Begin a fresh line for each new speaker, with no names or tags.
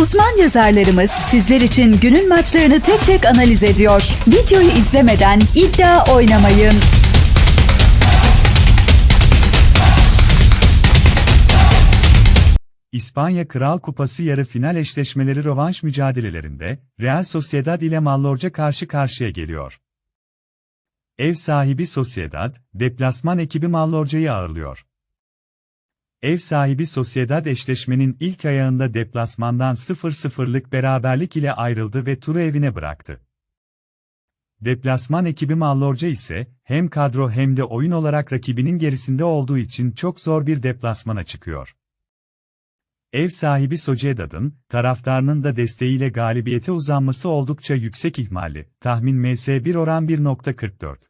Uzman yazarlarımız sizler için günün maçlarını tek tek analiz ediyor. Videoyu izlemeden iddia oynamayın.
İspanya Kral Kupası yarı final eşleşmeleri rövanş mücadelelerinde Real Sociedad ile Mallorca karşı karşıya geliyor. Ev sahibi Sociedad, deplasman ekibi Mallorca'yı ağırlıyor. Ev sahibi Sociedad eşleşmenin ilk ayağında deplasmandan 0-0'lık beraberlik ile ayrıldı ve turu evine bıraktı. Deplasman ekibi Mallorca ise hem kadro hem de oyun olarak rakibinin gerisinde olduğu için çok zor bir deplasmana çıkıyor. Ev sahibi Sociedad'ın, taraftarının da desteğiyle galibiyete uzanması oldukça yüksek ihmali. Tahmin MS1 oran 1.44.